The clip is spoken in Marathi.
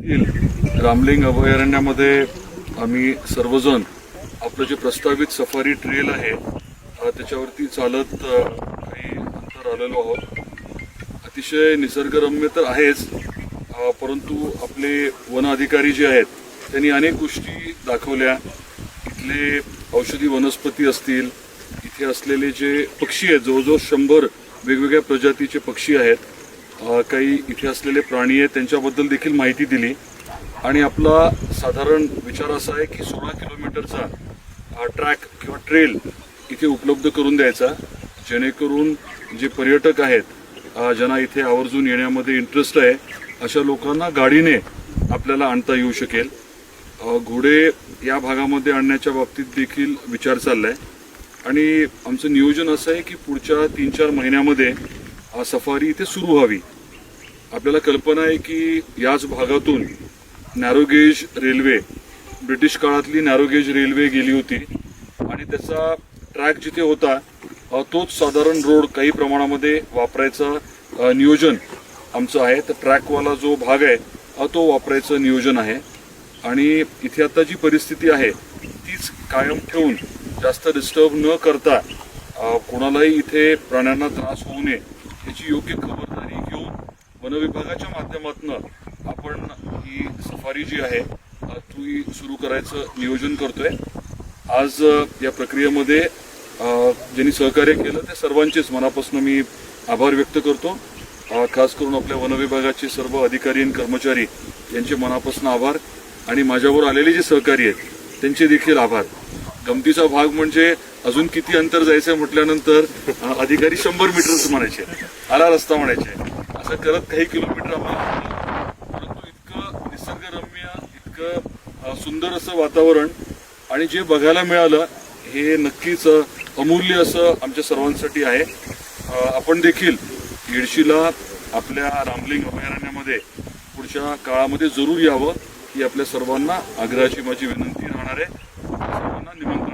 येथील रामलिंग अभयारण्यामध्ये आम्ही सर्वजण आपलं जे प्रस्तावित सफारी ट्रेल आहे त्याच्यावरती चालत काही अंतर आलेलो आहोत. अतिशय निसर्गरम्य तर आहेच परंतु आपले वन अधिकारी जे आहेत त्यांनी अनेक गोष्टी दाखवल्या. इथले औषधी वनस्पती असतील इथे असलेले जे पक्षी आहेत जवळजवळ शंभर वेगवेगळ्या प्रजातीचे पक्षी आहेत काही इथे असलेले प्राणी आहेत त्यांच्याबद्दल देखील माहिती दिली. आणि आपला साधारण विचार असा आहे की सोळा किलोमीटरचा हा ट्रॅक किंवा ट्रेल इथे उपलब्ध करून द्यायचा जेणेकरून जे पर्यटक आहेत ज्यांना इथे आवर्जून येण्यामध्ये इंटरेस्ट आहे अशा लोकांना गाडीने आपल्याला आणता येऊ शकेल. घोडे या भागामध्ये आणण्याच्या बाबतीत देखील विचार चाललाय. आणि आमचं नियोजन असं आहे की पुढच्या तीन चार महिन्यामध्ये सफारी इथे सुरू व्हावी. आपल्याला कल्पना आहे की याच भागातून नॅरोगेज रेल्वे ब्रिटिश काळातली नॅरोगेज रेल्वे गेली होती. आणि त्याचा ट्रॅक जिथे होता तोच साधारण रोड काही प्रमाणामध्ये वापरायचं नियोजन आमचं आहे. तर ट्रॅकवाला जो भाग आहे तो वापरायचं नियोजन आहे. आणि इथे आता जी परिस्थिती आहे तीच कायम ठेवून जास्त डिस्टर्ब न करता कोणालाही इथे प्राण्यांना त्रास होऊ नये याची योग्य खबरदारी घेऊन वनविभागाच्या माध्यमातून आपण ही सफारी जी आहे ती सुरू करायचं नियोजन करतोय. आज या प्रक्रियेमध्ये ज्यांनी सहकार्य केलं ते सर्वांचेच मनापासून मी आभार व्यक्त करतो. खास करून आपल्या वनविभागाचे सर्व अधिकारी आणि कर्मचारी यांचे मनापासून आभार आणि माझ्यावर आलेले जे सहकारी आहेत त्यांचे देखील आभार. गमतीचा भाग म्हणजे अजून किती अंतर जायचं म्हटल्यानंतर अधिकारी शंभर मीटरच म्हणायचे. आला रस्ता म्हणायचे. असं करत काही किलोमीटर आम्हाला परंतु इतकं निसर्गरम्य इतकं सुंदर असं वातावरण आणि जे बघायला मिळालं हे नक्कीच अमूल्य असं आमच्या सर्वांसाठी आहे. आपण देखील येडशीला आपल्या रामलिंग अभयारण्यामध्ये पुढच्या काळामध्ये जरूर यावं ही आपल्या सर्वांना आग्रहाची माझी विनंती राहणार आहे. सर्वांना निमंत्रण